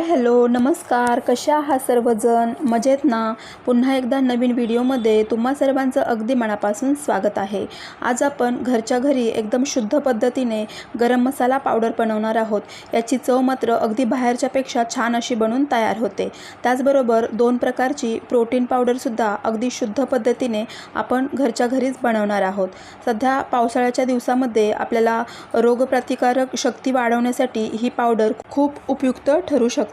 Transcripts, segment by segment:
Hi hello नमस्कार. कशा आहात सर्वजण? मजेत ना? पुन्हा एकदा नवीन व्हिडिओमध्ये तुम्हा सर्वांचं अगदी मनापासून स्वागत आहे. आज आपण घरच्या घरी एकदम शुद्ध पद्धतीने गरम मसाला पावडर बनवणार आहोत. याची चव मात्र अगदी बाहेरच्यापेक्षा छान अशी बनून तयार होते. त्याचबरोबर दोन प्रकारची प्रोटीन पावडरसुद्धा अगदी शुद्ध पद्धतीने आपण घरच्या घरीच बनवणार आहोत. सध्या पावसाळ्याच्या दिवसामध्ये आपल्याला रोगप्रतिकारक शक्ती वाढवण्यासाठी ही पावडर खूप उपयुक्त ठरू शकते.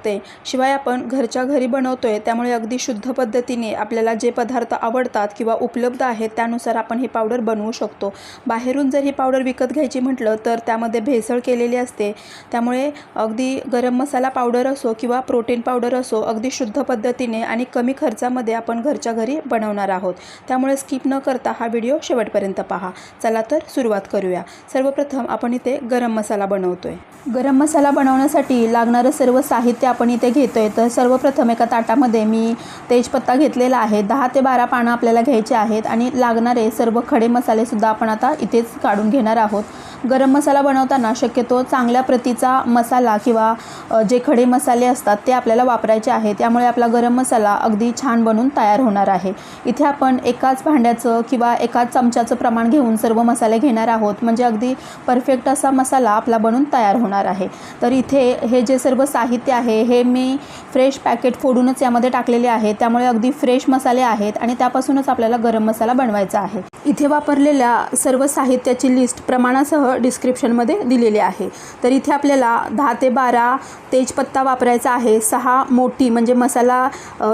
शिवाय आपण घरच्या घरी बनवतो आहे त्यामुळे अगदी शुद्ध पद्धतीने आपल्याला जे पदार्थ आवडतात किंवा उपलब्ध आहेत त्यानुसार आपण ही पावडर बनवू शकतो. बाहेरून जर ही पावडर विकत घ्यायची म्हटलं तर त्यामध्ये भेसळ केलेली असते. त्यामुळे अगदी गरम मसाला पावडर असो किंवा प्रोटीन पावडर असो अगदी शुद्ध पद्धतीने आणि कमी खर्चामध्ये आपण घरच्या घरी बनवणार आहोत. त्यामुळे स्किप न करता हा व्हिडिओ शेवटपर्यंत पहा. चला तर सुरुवात करूया. सर्वप्रथम आपण इथे गरम मसाला बनवतोय. गरम मसाला बनवण्यासाठी लागणारं सर्व साहित्य आपण इथे घेतो आहे तर सर्वप्रथम एका ताटामध्ये मी तेजपत्ता घेतलेला आहे. दहा ते बारा पानं आपल्याला घ्यायचे आहेत आणि लागणारे सर्व खडे मसालेसुद्धा आपण आता इथेच काढून घेणार आहोत. गरम मसाला बनवताना शक्यतो चांगल्या प्रतीचा मसाला किंवा जे खडे मसाले असतात ते आपल्याला वापरायचे आहे. त्यामुळे आपला गरम मसाला अगदी छान बनून तयार होणार आहे. इथे आपण एकाच भांड्याचं किंवा एकाच चमच्याचं प्रमाण घेऊन सर्व मसाले घेणार आहोत. म्हणजे अगदी परफेक्ट असा मसाला आपला बनून तयार होणार आहे. तर इथे हे जे सर्व साहित्य आहे हे मी फ्रेश पॅकेट फोडूनच यामध्ये टाकलेले आहे. त्यामुळे अगदी फ्रेश मसाले आहेत आणि त्यापासूनच आपल्याला गरम मसाला बनवायचा आहे. इथे वापरलेल्या सर्व साहित्याची लिस्ट प्रमाणासह डिस्क्रिप्शनमध्ये दिलेले आहे. तर इथे आपल्याला दहा ते बारा तेजपत्ता वापरायचा आहे. सहा मोठी म्हणजे मसाला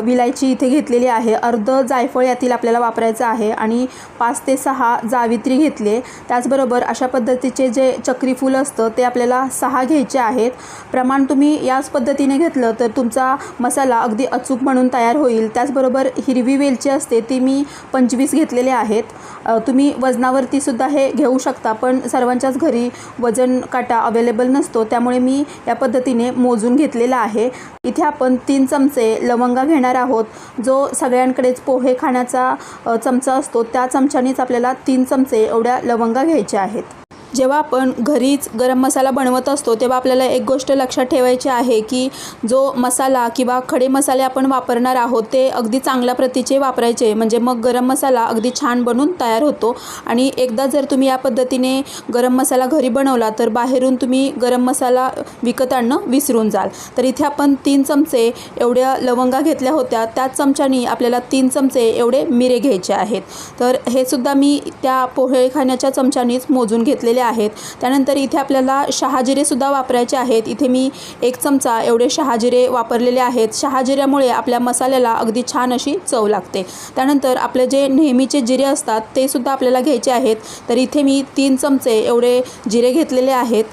विलायची इथे घेतलेली आहे. अर्ध जायफळ यातील आपल्याला वापरायचं आहे आणि पाच ते सहा जावित्री घेतले. त्याचबरोबर अशा पद्धतीचे जे चक्रीफूल असतं ते आपल्याला सहा घ्यायचे आहेत. प्रमाण तुम्ही याच पद्धतीने घेतलं तर तुमचा मसाला अगदी अचूक म्हणून तयार होईल. त्याचबरोबर हिरवी वेलची असते ती मी पंचवीस घेतलेले आहेत. तुम्ही वजनावरती सुद्धा हे घेऊ शकता पण सर्वांच्याच घरी वजन काटा अवेलेबल नसतो त्यामुळे मी या पद्धतीने मोजून घेतलेला आहे. इथे आपण तीन चमचे लवंगा घेणार आहोत जो सगळ्यांकडेच पोहे खाण्याचा चमचा असतो. त्या चमच्यानेच आपल्याला तीन चमचे एवढ्या लवंगा घ्यायच्या आहेत. जेव्हा आपण घरीच गरम मसाला बनवत असतो तेव्हा आपल्याला एक गोष्ट लक्षात ठेवायची आहे की जो मसाला किंवा खडे मसाले आपण वापरणार आहोत ते अगदी चांगल्या प्रतीचे वापरायचे. म्हणजे मग गरम मसाला अगदी छान बनून तयार होतो. आणि एकदा जर तुम्ही या पद्धतीने गरम मसाला घरी बनवला तर बाहेरून तुम्ही गरम मसाला विकत आणणं विसरून जाल. तर इथे आपण तीन चमचे एवढ्या लवंगा घेतल्या होत्या. त्याच चमच्यानी आपल्याला तीन चमचे एवढे मिरे घ्यायचे आहेत. तर हे सुद्धा मी त्या पोहे खाण्याच्या चमच्यानीच मोजून घेतलेले आहेत. त्यानंतर इथे आपल्याला शहाजिरेसुद्धा वापरायचे आहेत. इथे मी एक चमचा एवढे शहाजिरे वापरलेले आहेत. शहाजिऱ्यामुळे आपल्या मसाल्याला अगदी छान अशी चव लागते. त्यानंतर आपले जे नेहमीचे जिरे असतात ते सुद्धा आपल्याला घ्यायचे आहेत. तर इथे मी तीन चमचे एवढे जिरे घेतलेले आहेत.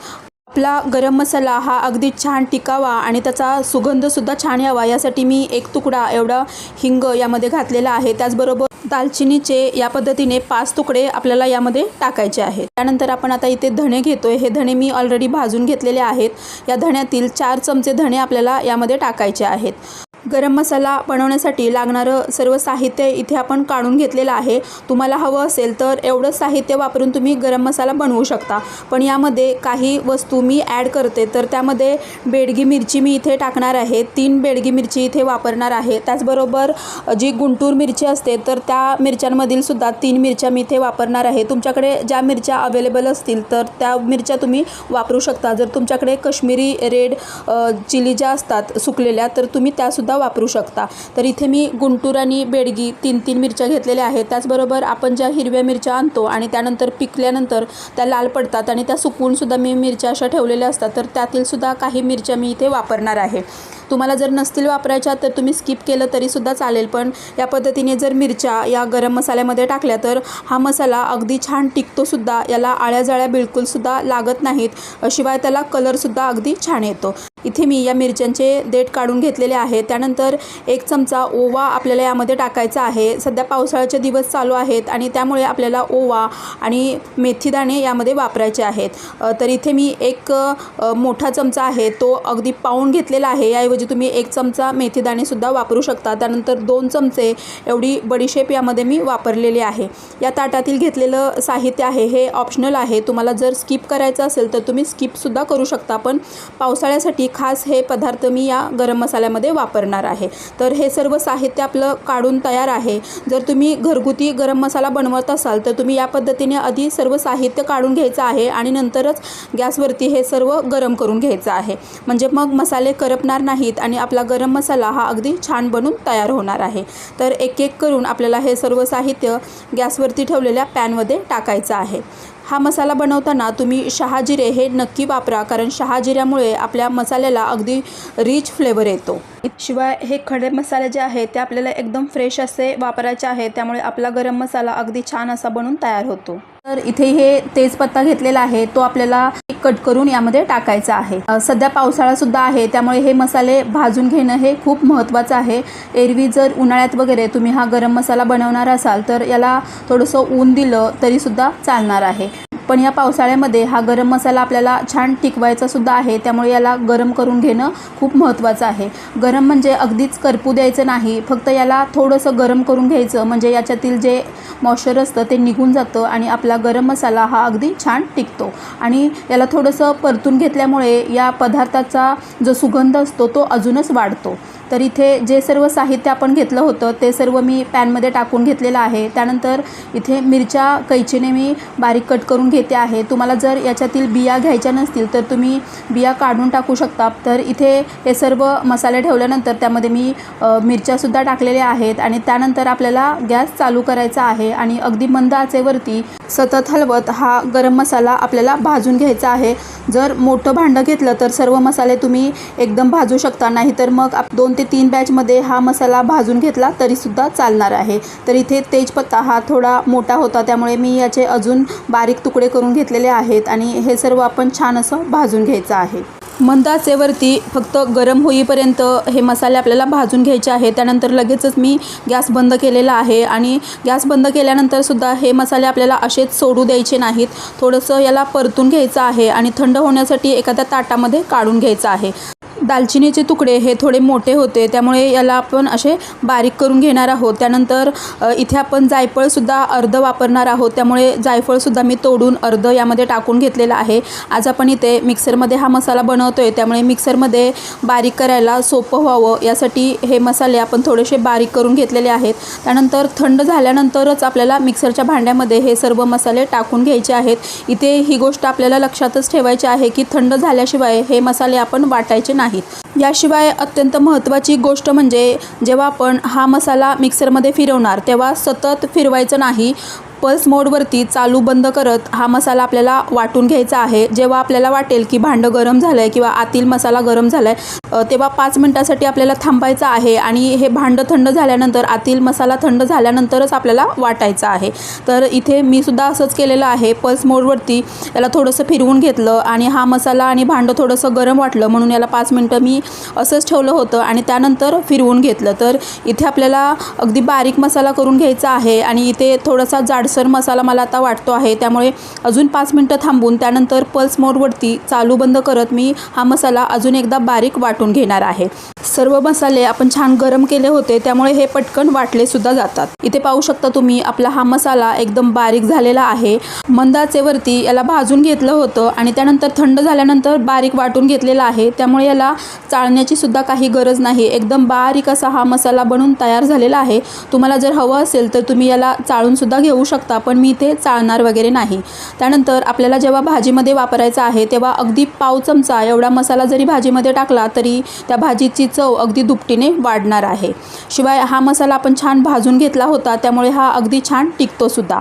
आपला गरम मसाला हा अगदी छान टिकावा आणि त्याचा सुगंधसुद्धा छान यावा. यासाठी मी एक तुकडा एवढा हिंग यामध्ये घातलेला आहे. त्याचबरोबर दालचिनीचे या पद्धतीने पाच तुकडे आपल्याला यामध्ये टाकायचे आहेत. त्यानंतर आपण आता इथे धणे घेतोय. हे धणे मी ऑलरेडी भाजून घेतलेले आहेत. या धण्यातील चार चमचे धणे आपल्याला यामध्ये टाकायचे आहेत. गरम मसाला बनवण्यासाठी लागणारं सर्व साहित्य इथे आपण काढून घेतलेलं आहे. तुम्हाला हवं असेल तर एवढं साहित्य वापरून तुम्ही गरम मसाला बनवू शकता. पण यामध्ये काही वस्तू मी ॲड करते. तर त्यामध्ये बेडगी मिरची मी इथे टाकणार आहे. तीन बेडगी मिरची इथे वापरणार आहे. त्याचबरोबर जी गुंटूर मिरची असते तर त्या मिरच्यांमधील सुद्धा तीन मिरच्या मी इथे वापरणार आहे. तुमच्याकडे ज्या मिरच्या अवेलेबल असतील तर त्या मिरच्या तुम्ही वापरू शकता. जर तुमच्याकडे कश्मीरी रेड चिली ज्या असतात सुकलेल्या तर तुम्ही त्यासुद्धा वापरू शकता. तर इथे मी गुंटूर आणि बेडगी तीन तीन मिरच्या घेतलेल्या आहेत. त्याचबरोबर आपण ज्या हिरव्या मिरच्या आणतो आणि त्यानंतर पिकल्यानंतर त्या लाल पडतात आणि त्या सुकवूनसुद्धा मी मिरच्या अशा ठेवलेल्या असतात. तर त्यातील सुद्धा काही मिरच्या मी इथे वापरणार आहे. तुम्हाला जर नसतील वापरायच्या तर तुम्ही स्किप केलं तरीसुद्धा चालेल. पण या पद्धतीने जर मिरच्या या गरम मसाल्यामध्ये टाकल्या तर हा मसाला अगदी छान टिकतोसुद्धा. याला आळ्याजाळ्या बिलकुलसुद्धा लागत नाहीत. शिवाय त्याला कलरसुद्धा अगदी छान येतो. इथे मी या मिरच्यांचे देठ काढून घेतलेले आहे. त्यानंतर एक चमचा ओवा आपल्याला यामध्ये टाकायचा आहे. सध्या पावसाळ्याचे दिवस चालू आहेत आणि त्यामुळे आपल्याला ओवा आणि मेथीदाणे यामध्ये वापरायचे आहेत. तर इथे मी एक मोठा चमचा आहे. तो अगदी पाऊण घेतलेला आहे. याऐवजी म्हणजे तुम्ही एक चमचा मेथीदाणेसुद्धा वापरू शकता. त्यानंतर दोन चमचे एवढी बडीशेप यामध्ये मी वापरलेली आहे. या ताटातील घेतलेलं साहित्य आहे हे ऑप्शनल आहे. तुम्हाला जर स्किप करायचं असेल तर तुम्ही स्किपसुद्धा करू शकता पण पावसाळ्यासाठी खास हे पदार्थ मी या गरम मसाल्यामध्ये वापरणार आहे. तर हे सर्व साहित्य आपलं काढून तयार आहे. जर तुम्ही घरगुती गरम मसाला बनवत असाल तर तुम्ही या पद्धतीने आधी सर्व साहित्य काढून घ्यायचं आहे आणि नंतरच गॅसवरती हे सर्व गरम करून घ्यायचं आहे. म्हणजे मग मसाले करपणार नाही नाहीत आणि आपला गरम मसाला हा अगदी छान बनून तयार होणार आहे. तर एक एक करून आपल्याला हे सर्व साहित्य गॅसवरती ठेवलेल्या पॅनमध्ये टाकायचं आहे. हा मसाला बनवताना तुम्ही शहाजिरे हे नक्की वापरा कारण शहाजिऱ्यामुळे आपल्या मसाल्याला अगदी रिच फ्लेवर येतो. शिवाय हे खडे मसाले जे आहेत ते आपल्याला एकदम फ्रेश असे वापरायचे आहे त्यामुळे आपला गरम मसाला अगदी छान असा बनून तयार होतो. तर इथे हे तेजपत्ता घेतलेला आहे तो आपल्याला कट करून यामध्ये टाकायचा आहे. सध्या पावसाळा सुद्धा आहे त्यामुळे हे मसाले भाजून घेणं हे खूप महत्त्वाचं आहे. एरवी जर उन्हाळ्यात वगैरे तुम्ही हा गरम मसाला बनवणार असाल तर याला थोडंसं ऊन दिलं तरीसुद्धा चालणार आहे. पण या पावसाळ्यामध्ये हा गरम मसाला आपल्याला छान टिकवायचा सुद्धा आहे. त्यामुळे याला गरम करून घेणं खूप महत्त्वाचं आहे. गरम म्हणजे अगदीच करपू द्यायचं नाही. फक्त याला थोडंसं गरम करून घ्यायचं. म्हणजे याच्यातील जे मॉइश्चर असतं ते निघून जातं आणि आपला गरम मसाला हा अगदी छान टिकतो. आणि याला थोडंसं परतून घेतल्यामुळे या पदार्थाचा जो सुगंध असतो तो अजूनच वाढतो. तर इथे जे सर्व साहित्य आपण घेतलं होतं ते सर्व मी पॅनमध्ये टाकून घेतलेलं आहे. त्यानंतर इथे मिरच्या कैचीने मी बारीक कट करून घेते आहे. तुम्हाला जर याच्यातील बिया घ्यायच्या नसतील तर तुम्ही बिया काढून टाकू शकता. तर इथे हे सर्व मसाले ठेवल्यानंतर त्यामध्ये मी मिरच्यासुद्धा टाकलेल्या आहेत. आणि त्यानंतर आपल्याला गॅस चालू करायचा आहे. आणि अगदी मंद आचेवरती सतत हलवत हा गरम मसाला आपल्याला भाजून घ्यायचा आहे. जर मोठं भांडं घेतलं तर सर्व मसाले तुम्ही एकदम भाजू शकता. नाही तर मग आप दोन ते तीन बॅचमध्ये हा मसाला भाजून घेतला तरीसुद्धा चालणार आहे. तर इथे तेजपत्ता हा थोडा मोठा होता. त्यामुळे मी याचे अजून बारीक तुकडे करून घेतलेले आहेत आणि हे सर्व आपण छान असं भाजून घ्यायचं आहे. मंदाचेवरती फक्त गरम होईपर्यंत हे मसाले आपल्याला भाजून घ्यायचे आहे त्यानंतर लगेचच मी गॅस बंद केलेला आहे आणि गॅस बंद केल्यानंतरसुद्धा हे मसाले आपल्याला असे असेच सोडू द्यायचे नाहीत. थोडंसं याला परतून घ्यायचं आहे आणि थंड होण्यासाठी एखाद्या ताटामध्ये काढून घ्यायचं आहे. दालचिनीचे तुकडे हे थोडे मोठे होते त्यामुळे याला आपण असे बारीक करून घेणार आहोत. त्यानंतर इथे आपण जायफळसुद्धा अर्ध वापरणार आहोत. त्यामुळे जायफळसुद्धा मी तोडून अर्ध यामध्ये टाकून घेतलेलं आहे. आज आपण इथे मिक्सरमध्ये हा मसाला बनवतो आहे त्यामुळे मिक्सरमध्ये बारीक करायला सोपं व्हावं. यासाठी हे मसाले आपण थोडेसे बारीक करून घेतलेले आहेत. त्यानंतर थंड झाल्यानंतरच आपल्याला मिक्सरच्या भांड्यामध्ये हे सर्व मसाले टाकून घ्यायचे आहेत. इथे ही गोष्ट आपल्याला लक्षातच ठेवायची आहे की थंड झाल्याशिवाय हे मसाले आपण वाटायचे नाही नाहीत. याशिवाय अत्यंत महत्त्वाची गोष्ट म्हणजे जेव्हा आपण हा मसाला मिक्सरमध्ये फिरवणार तेव्हा सतत फिरवायचं नाही पल्स मोडवरती चालू बंद करत हा मसाला आपल्याला वाटून घ्यायचा आहे. जेव्हा आपल्याला वाटेल की भांडं गरम झालं आहे किंवा आतील मसाला गरम झाला आहे तेव्हा पाच मिनटासाठी आपल्याला थांबायचं आहे आणि हे भांडं थंड झाल्यानंतर आतील मसाला थंड झाल्यानंतरच आपल्याला वाटायचं आहे. तर इथे मी सुद्धा असंच केलेलं आहे. पल्स मोडवरती याला थोडंसं फिरवून घेतलं आणि हा मसाला आणि भांडं थोडंसं गरम वाटलं म्हणून याला पाच मिनटं मी असंच ठेवलं होतं आणि त्यानंतर फिरवून घेतलं. तर इथे आपल्याला अगदी बारीक मसाला करून घ्यायचा आहे आणि इथे थोडासा जाडसर मसाला मला आता वाटतो आहे. त्यामुळे अजून पाच मिनटं थांबून त्यानंतर पल्स मोडवरती चालू बंद करत मी हा मसाला अजून एकदा बारीक वाटून घेणार आहे. सर्व मसाले आपण छान गरम केले होते त्यामुळे हे पटकन वाटले सुद्धा जातात. इथे पाहू शकता तुम्ही आपला हा मसाला एकदम बारीक झालेला आहे. मंदाचेवरती याला भाजून घेतलं होतं आणि त्यानंतर थंड झाल्यानंतर बारीक वाटून घेतलेला आहे. त्यामुळे याला चाळण्याची सुद्धा काही गरज नाही. एकदम बारीक असा हा मसाला बनून तयार झालेला आहे. तुम्हाला जर हवं असेल तर तुम्ही याला चाळून सुद्धा घेऊ शकता पण मी इथे चाळणार वगैरे नाही. त्यानंतर आपल्याला जेव्हा भाजीमध्ये वापरायचा आहे तेव्हा अगदी पाव चमचा एवढा मसाला जरी भाजीमध्ये टाकला तरी त्या भाजीची चव अगदी दुपटीने वाढणार आहे. शिवाय हा मसाला आपण छान भाजून घेतला होता त्यामुळे हा अगदी छान टिकतोसुद्धा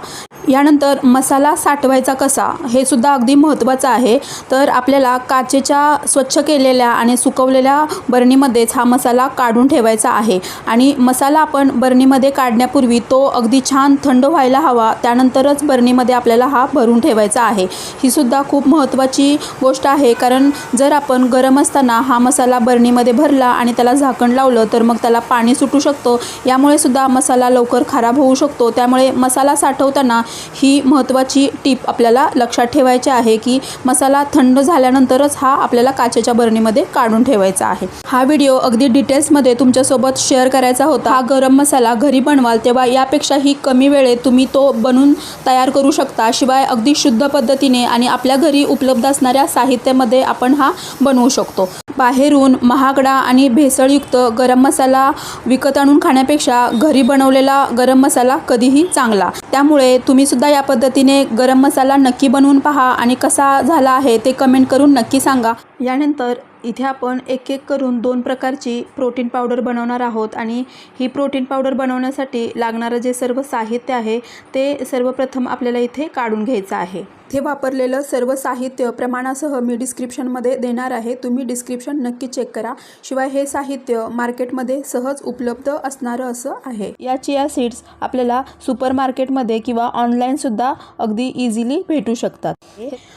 यानंतर मसाला साठवायचा कसा हे सुद्धा अगदी महत्त्वाचं आहे. तर आपल्याला काचेच्या स्वच्छ केलेल्या आणि सुकवलेल्या बरणीमध्येच हा मसाला काढून ठेवायचा आहे. आणि मसाला आपण बरणीमध्ये काढण्यापूर्वी तो अगदी छान थंड व्हायला हवा त्यानंतरच बरणीमध्ये आपल्याला हा भरून ठेवायचा आहे. ही सुद्धा खूप महत्त्वाची गोष्ट आहे. कारण जर आपण गरम असताना हा मसाला बरणीमध्ये भरला आणि आणि त्याला झाकण लावलं तर मग त्याला पाणी सुटू शकतो. यामुळे सुद्धा मसाला लवकर खराब होऊ शकतो. त्यामुळे मसाला साठवताना ही महत्त्वाची टीप आपल्याला लक्षात ठेवायची आहे की मसाला थंड झाल्यानंतरच हा आपल्याला काचेच्या बरणीमध्ये काढून ठेवायचा आहे. हा व्हिडिओ अगदी डिटेल्समध्ये तुमच्यासोबत शेअर करायचा होता. हा गरम मसाला घरी बनवाल तेव्हा यापेक्षाही कमी वेळेत तुम्ही तो बनून तयार करू शकता. शिवाय अगदी शुद्ध पद्धतीने आणि आपल्या घरी उपलब्ध असणाऱ्या साहित्यामध्ये आपण हा बनवू शकतो. बाहेरून महागडा आणि भेसळयुक्त गरम मसाला विकत आणून खाण्यापेक्षा घरी बनवलेला गरम मसाला कधीही चांगला. त्यामुळे तुम्ही सुद्धा या पद्धतीने गरम मसाला नक्की बनवून पहा आणि कसा झाला आहे ते कमेंट करून नक्की सांगा. यानंतर इथे आपण एक एक करून दोन प्रकारची प्रोटीन पावडर बनवणार आहोत आणि ही प्रोटीन पावडर बनवण्यासाठी लागणारं जे सर्व साहित्य आहे ते सर्वप्रथम आपल्याला इथे काढून घ्यायचं आहे. इथे वापरलेलं सर्व साहित्य प्रमाणासह मी डिस्क्रिप्शनमध्ये देणार आहे. तुम्ही डिस्क्रिप्शन नक्की चेक करा. शिवाय हे साहित्य मार्केटमध्ये सहज उपलब्ध असणारं असं आहे. या चिया सीड्स आपल्याला सुपर मार्केटमध्ये किंवा ऑनलाईनसुद्धा अगदी इझिली भेटू शकतात.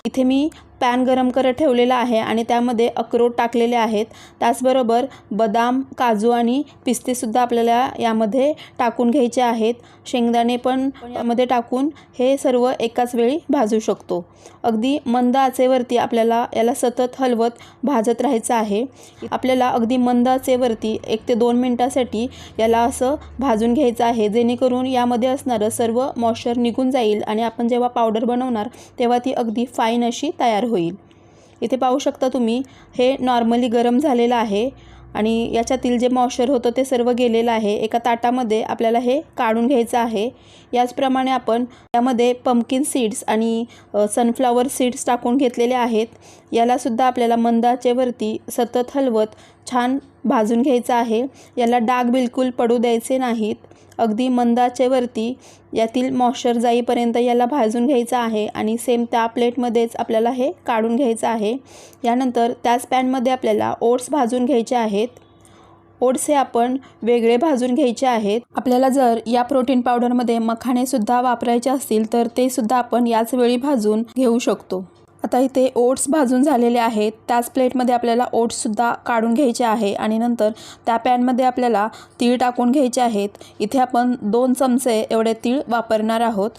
इथे मी पॅन गरम करत ठेवलेला आहे आणि त्यामध्ये अक्रोड टाकलेले आहेत. त्याचबरोबर बदाम काजू आणि पिस्तेसुद्धा आपल्याला यामध्ये टाकून घ्यायचे आहेत. शेंगदाणे पण यामध्ये टाकून हे सर्व एकाच वेळी भाजू शकतो. अगदी मंद आचेवरती आपल्याला याला सतत हलवत भाजत राहायचं आहे. आपल्याला अगदी मंद आचेवरती एक ते दोन मिनटासाठी याला असं भाजून घ्यायचं आहे जेणेकरून यामध्ये असणारं सर्व मॉइश्चर निघून जाईल आणि आपण जेव्हा पावडर बनवणार तेव्हा ती अगदी फाईन अशी तयार होईल. इथे पाहू शकता तुम्ही हे नॉर्मली गरम झालेलं आहे. आणि याच्यातील जे मॉइश्चर होतं ते सर्व गेलेलं आहे. एका ताटामध्ये आपल्याला हे काढून घ्यायचं आहे. याचप्रमाणे आपण यामध्ये पम्पकिन सीड्स आणि सनफ्लावर सीड्स टाकून घेतलेले आहेत. यालासुद्धा आपल्याला मंदाचेवरती सतत हलवत छान भाजून घ्यायचं आहे. याला डाग बिलकुल पडू द्यायचे नाहीत. अगदी मंदाचेवरती यातील मॉइश्चर जाईपर्यंत याला भाजून घ्यायचं आहे आणि सेम त्या प्लेटमध्येच आपल्याला हे काढून घ्यायचं आहे. यानंतर त्याच पॅनमध्ये आपल्याला ओट्स भाजून घ्यायचे आहेत. ओट्स हे आपण वेगळे भाजून घ्यायचे आहेत. आपल्याला जर या प्रोटीन पावडरमध्ये मखाणेसुद्धा वापरायचे असतील तर ते सुद्धा आपण याच वेळी भाजून घेऊ शकतो. आता इथे ओट्स भाजून झालेले आहेत. त्याच प्लेटमध्ये आपल्याला ओट्ससुद्धा काढून घ्यायचे आहे आणि नंतर त्या पॅनमध्ये आपल्याला तीळ टाकून घ्यायचे आहेत. इथे आपण दोन चमचे एवढे तीळ वापरणार आहोत.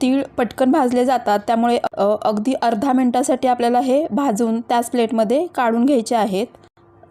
तीळ पटकन भाजले जातात त्यामुळे अगदी अर्धा मिनटासाठी आपल्याला हे भाजून त्याच प्लेटमध्ये काढून घ्यायचे आहेत.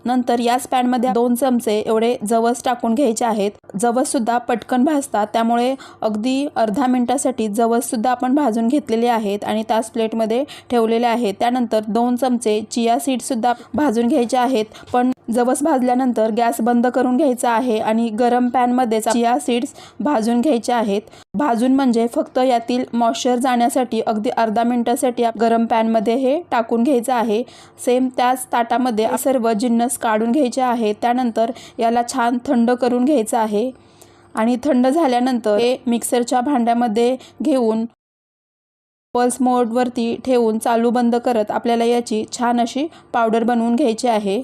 नंतर याच पॅनमध्ये दोन चमचे एवढे जवस टाकून घ्यायचे आहेत. जवससुद्धा पटकन भाजतात. त्यामुळे अगदी अर्धा मिनटासाठी जवससुद्धा आपण भाजून घेतलेले आहेत आणि त्याच प्लेटमध्ये ठेवलेले आहेत. त्यानंतर दोन चमचे चिया सीड्ससुद्धा भाजून घ्यायचे आहेत. पण जवस भाजल्यानंतर गॅस बंद करून घ्यायचा आहे आणि गरम पॅनमध्येच चिया सीड्स भाजून घ्यायचे आहेत. भाजून म्हणजे फक्त यातील मॉइश्चर जाण्यासाठी अगदी अर्धा मिनटासाठी गरम पॅनमध्ये हे टाकून घ्यायचं आहे. सेम त्याच ताटामध्ये सर्व जिन्नस काढून घ्यायचे आहे. त्यानंतर याला छान थंड करून घ्यायचं आहे. आणि थंड झाल्यानंतर हे मिक्सरच्या भांड्यामध्ये घेऊन पल्स मोडवरती ठेवून चालू बंद करत आपल्याला याची छान अशी पावडर बनवून घ्यायची आहे.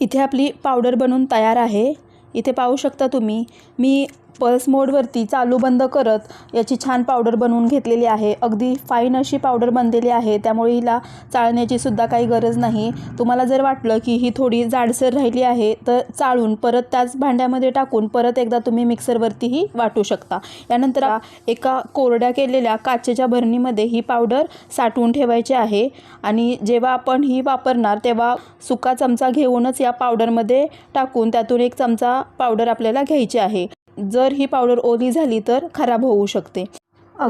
इथे आपली पावडर बनवून तयार आहे. इथे पाहू शकता तुम्ही मी पल्स मोडवरती चालू बंद करत याची छान पावडर बनवून घेतलेली आहे. अगदी फाईन अशी पावडर बनलेली आहे. त्यामुळे हिला चाळण्याची सुद्धा काही गरज नाही. तुम्हाला जर वाटलं की ही थोडी जाडसर राहिली आहे तर चाळून परत त्याच भांड्यामध्ये टाकून परत एकदा तुम्ही मिक्सरवरतीही वाटू शकता. यानंतर एका कोरड्या केलेल्या काचेच्या भरणीमध्ये ही पावडर साठवून ठेवायची आहे आणि जेव्हा आपण ही वापरणार तेव्हा सुका चमचा घेऊनच या पावडरमध्ये टाकून त्यातून एक चमचा पावडर आपल्याला घ्यायची आहे. जर ही पावडर ओली झाली तर खराब होऊ शकते.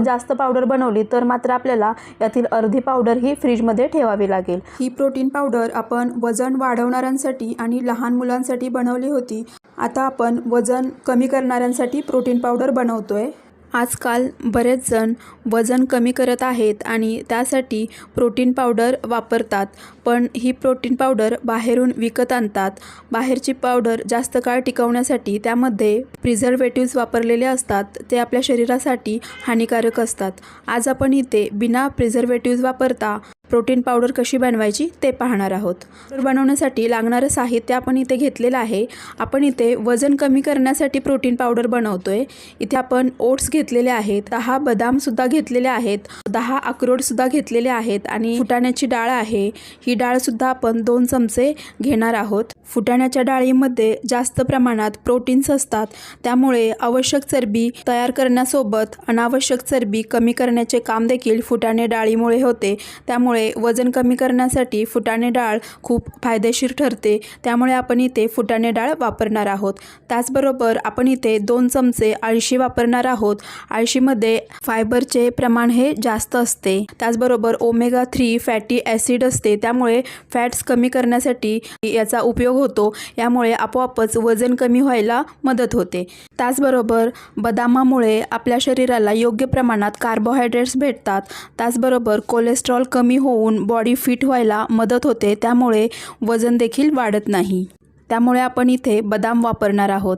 जास्त पावडर बनवली तर मात्र आपल्याला यातील अर्धी पावडर ही फ्रीजमध्ये ठेवावी लागेल. ही प्रोटीन पावडर आपण वजन वाढवणाऱ्यांसाठी आणि लहान मुलांसाठी बनवली होती. आता आपण वजन कमी करणाऱ्यांसाठी प्रोटीन पावडर बनवतोय. आजकाल बरेच जण वजन कमी करत आहेत आणि त्यासाठी प्रोटीन पावडर वापरतात. पण ही प्रोटीन पावडर बाहेरून विकत आणतात. बाहेरची पावडर जास्त काळ टिकवण्यासाठी त्यामध्ये प्रिझर्वेटिव्ज वापरलेले असतात. ते आपल्या शरीरासाठी हानिकारक असतात. आज आपण इथे बिना प्रिझर्वेटिव्ज वापरता प्रोटीन पावडर कशी बनवायची ते पाहणार आहोत. तर बनवण्यासाठी लागणारं साहित्य आपण इथे घेतलेलं आहे. आपण इथे वजन कमी करण्यासाठी प्रोटीन पावडर बनवतो आहे इथे आपण ओट्स घेतलेले आहेत. दहा बदामसुद्धा घेतलेले आहेत. दहा अक्रोडसुद्धा घेतलेले आहेत आणि फुटाण्याची डाळ आहे. ही डाळसुद्धा आपण दोन चमचे घेणार आहोत. फुटाण्याच्या डाळीमध्ये जास्त प्रमाणात प्रोटीन्स असतात. त्यामुळे आवश्यक चरबी तयार करण्यासोबत अनावश्यक चरबी कमी करण्याचे काम देखील फुटाणे डाळीमुळे होते. त्यामुळे वजन कमी करण्यासाठी फुटाणे डाळ खूप फायदेशीर ठरते. त्यामुळे आपण इथे फुटाणे डाळ वापरणार आहोत. त्याचबरोबर आपण इथे दोन चमचे आळशी वापरणार आहोत. आळशीमध्ये फायबरचे प्रमाण हे जास्त असते. त्याचबरोबर ओमेगा थ्री फॅटी ॲसिड असते. त्यामुळे फॅट्स कमी करण्यासाठी याचा उपयोग होतो. यामुळे आपोआपच वजन कमी व्हायला मदत होते. त्याचबरोबर बदामामुळे आपल्या शरीराला योग्य प्रमाणात कार्बोहायड्रेट्स भेटतात. त्याचबरोबर कोलेस्ट्रॉल कमी हो होऊन बॉडी फिट व्हायला मदत होते त्यामुळे वजन देखील वाढत नाही. त्यामुळे आपण इथे बदाम वापरणार आहोत.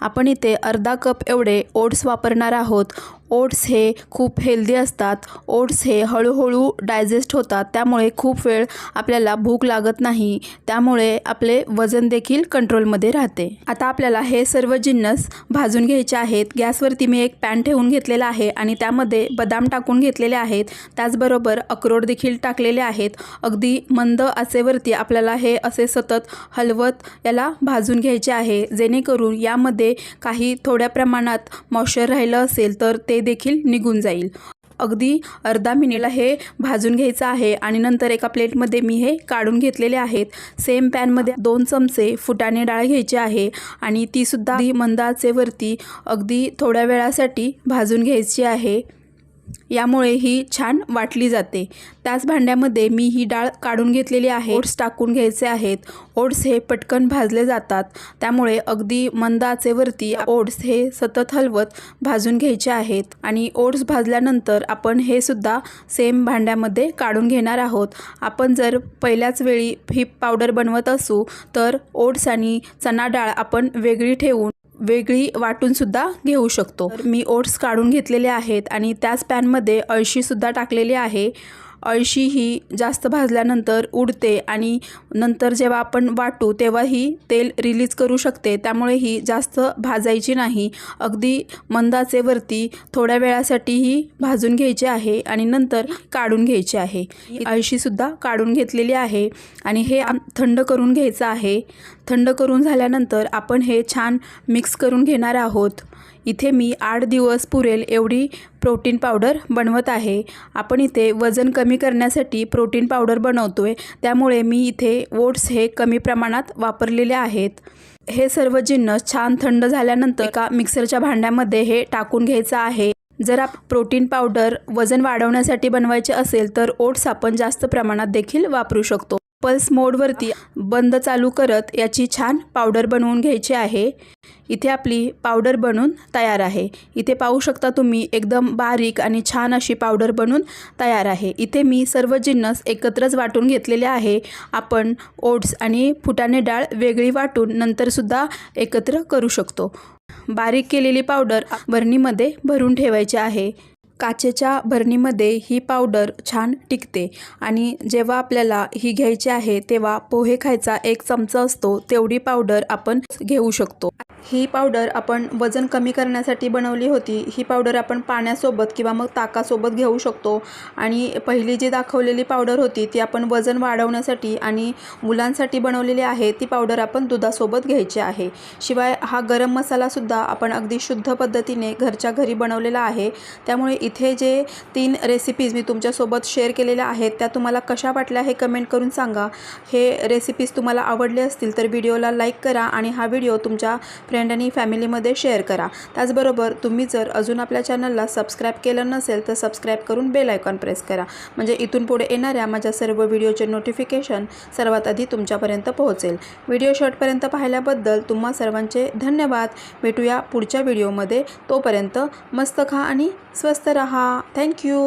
आपण इथे अर्धा कप एवढे ओट्स वापरणार आहोत. ओट्स हे खूप हेल्दी असतात. ओट्स हे हळूहळू डायजेस्ट होतात. त्यामुळे खूप वेळ आपल्याला भूक लागत नाही. त्यामुळे आपले वजन देखील कंट्रोलमध्ये राहते. आता आपल्याला हे सर्व जिन्नस भाजून घ्यायचे आहेत. गॅसवरती मी एक पॅन ठेवून घेतलेला आहे आणि त्यामध्ये बदाम टाकून घेतलेले आहेत. त्याचबरोबर अक्रोड देखील टाकलेले आहेत. अगदी मंद आचेवरती आपल्याला हे असे सतत हलवत याला भाजून घ्यायचे आहे. जेणेकरून यामध्ये काही थोड्या प्रमाणात मॉइश्चर राहिलं असेल तर ते देखील निघून जाईल. अगदी अर्धा मिनिटला हे भाजून घ्यायचं आहे आणि नंतर एका प्लेटमध्ये मी हे काढून घेतलेले आहेत. सेम पॅनमध्ये दोन चमचे फुटाणे डाळ घ्यायची आहे आणि तीसुद्धा मंदाचेवरती अगदी थोड्या वेळासाठी भाजून घ्यायची आहे. यामुळे ही छान वाटली जाते. त्याच भांड्यामध्ये मी ही डाळ काढून घेतलेली आहे. ओट्स टाकून घ्यायचे आहेत. ओट्स हे पटकन भाजले जातात. त्यामुळे अगदी मंद आचेवरती ओट्स हे सतत हलवत भाजून घ्यायचे आहेत. आणि ओट्स भाजल्यानंतर आपण हे सुद्धा सेम भांड्यामध्ये काढून घेणार आहोत. आपण जर पहिल्याच वेळी ही पावडर बनवत असू तर ओट्स आणि चणा डाळ आपण वेगळी ठेवून वेगळी वाटूनसुद्धा घेऊ शकतो. मी ओट्स काढून घेतलेले आहेत आणि त्याच पॅनमध्ये अळशीसुद्धा टाकलेली आहे. अळशी ही जास्त भाजल्यानंतर उडते आणि नंतर जेव्हा आपण वाटू तेव्हा ही तेल रिलीज करू शकते. त्यामुळे ही जास्त भाजायची नाही. अगदी मंदाचे वरती थोड्या वेळासाठी ही भाजून घ्यायची आहे आणि नंतर काढून घ्यायची आहे. अळशीसुद्धा काढून घेतलेली आहे आणि हे आम- थंड करून घ्यायचं आहे. थंड करून झाल्यानंतर आपण हे छान मिक्स करून घेणार आहोत. इथे मी आठ दिवस पुरेल एवढी प्रोटीन पावडर बनवत आहे. आपण इथे वजन कमी करण्यासाठी प्रोटीन पावडर बनवतो आहे त्यामुळे मी इथे ओट्स हे कमी प्रमाणात वापरलेले आहेत. हे सर्व जिन्नस छान थंड झाल्यानंतर एका मिक्सरच्या भांड्यामध्ये हे टाकून घ्यायचं आहे. जर आप प्रोटीन पावडर वजन वाढवण्यासाठी बनवायचे असेल तर ओट्स आपण जास्त प्रमाणात देखील वापरू शकतो. पल्स मोडवरती बंद चालू करत याची छान पावडर बनवून घ्यायची आहे. इथे आपली पावडर बनून तयार आहे. इथे पाहू शकता तुम्ही एकदम बारीक आणि छान अशी पावडर बनून तयार आहे. इथे मी सर्व जिन्नस एकत्रच वाटून घेतलेले आहे. आपण ओट्स आणि फुटाणे डाळ वेगळी वाटून नंतरसुद्धा एकत्र करू शकतो. बारीक केलेली पावडर बरणीमध्ये भरून ठेवायची आहे. काचेच्या भरणीमध्ये ही पावडर छान टिकते आणि जेव्हा आपल्याला ही घ्यायची आहे तेव्हा पोहे खायचा एक चमचा असतो तेवढी पावडर आपण घेऊ शकतो. ही पावडर आपण वजन कमी करण्यासाठी बनवली होती. ही पावडर आपण पाण्यासोबत किंवा मग ताकासोबत घेऊ शकतो आणि पहिली जी दाखवलेली पावडर होती ती आपण वजन वाढवण्यासाठी आणि मुलांसाठी बनवलेली आहे ती पावडर आपण दुधासोबत घ्यायची आहे. शिवाय हा गरम मसालासुद्धा आपण अगदी शुद्ध पद्धतीने घरच्या घरी बनवलेला आहे. त्यामुळे इथे जे तीन रेसिपीज मी तुमच्यासोबत शेअर केलेल्या आहेत त्या तुम्हाला कशा वाटल्या हे कमेंट करून सांगा. हे रेसिपीज तुम्हाला आवडले असतील तर व्हिडिओला लाईक करा आणि हा व्हिडिओ तुमच्या फ्रेंड आणि फॅमिलीमध्ये शेअर करा. त्याचबरोबर तुम्ही जर अजून आपल्या चॅनलला सबस्क्राईब केलं नसेल तर सबस्क्राईब करून बेल आयकॉन प्रेस करा. म्हणजे इथून पुढे येणाऱ्या माझ्या सर्व व्हिडिओचे नोटिफिकेशन सर्वात आधी तुमच्यापर्यंत पोहोचेल. व्हिडिओ शॉर्टपर्यंत पाहिल्याबद्दल तुम्हा सर्वांचे धन्यवाद. भेटूया पुढच्या व्हिडिओमध्ये तोपर्यंत मस्त खा आणि स्वस्त रहा. थँक्यू